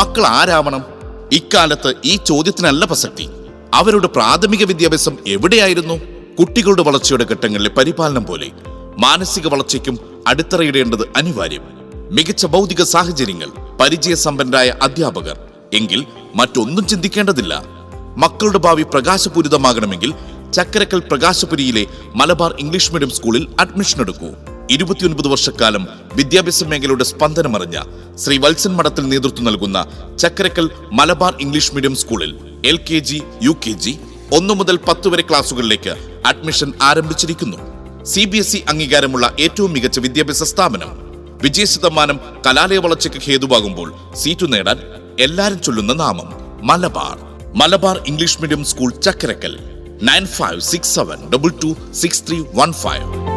മക്കൾ ആരാവണം ഇക്കാലത്ത് ഈ ചോദ്യത്തിനല്ല പ്രസക്തി. അവരുടെ പ്രാഥമിക വിദ്യാഭ്യാസം എവിടെയായിരുന്നു? കുട്ടികളുടെ വളർച്ചയുടെ ഘട്ടങ്ങളിലെ പരിപാലനം പോലെ. മാനസിക വളർച്ചയ്ക്കും അടിത്തറയിടേണ്ടത് അനിവാര്യം. മികച്ച ഭൗതിക സാഹചര്യങ്ങൾ പരിചയസമ്പന്നരായ അധ്യാപകർ. എങ്കിൽ മറ്റൊന്നും ചിന്തിക്കേണ്ടതില്ല. മക്കളുടെ ഭാവി പ്രകാശപൂരിതമാകണമെങ്കിൽ ചക്കരക്കൽ പ്രകാശപുരിയിലെ മലബാർ ഇംഗ്ലീഷ് മീഡിയം സ്കൂളിൽ അഡ്മിഷൻ എടുക്കൂ ഇരുപത്തിയൊൻപത് വർഷക്കാലം വിദ്യാഭ്യാസ മേഖലയുടെ സ്പന്ദനമറിഞ്ഞ ശ്രീ വത്സൻ മഠത്തിൽ നേതൃത്വം നൽകുന്ന ചക്കരക്കൽ മലബാർ ഇംഗ്ലീഷ് മീഡിയം സ്കൂളിൽ L K G U K G ഒന്നു മുതൽ പത്ത് വരെ ക്ലാസുകളിലേക്ക് അഡ്മിഷൻ ആരംഭിച്ചിരിക്കുന്നു. സി ബി എസ് ഇ അംഗീകാരമുള്ള ഏറ്റവും മികച്ച വിദ്യാഭ്യാസ സ്ഥാപനം വിജയ ശതമാനം കലാലയ വളർച്ചയ്ക്ക് ഹേതുവാകുമ്പോൾ സീറ്റു നേടാൻ എല്ലാരും ചൊല്ലുന്ന നാമം Malabar. Malabar English medium school Chakkarakkal. Nine five six seven double two six three one five.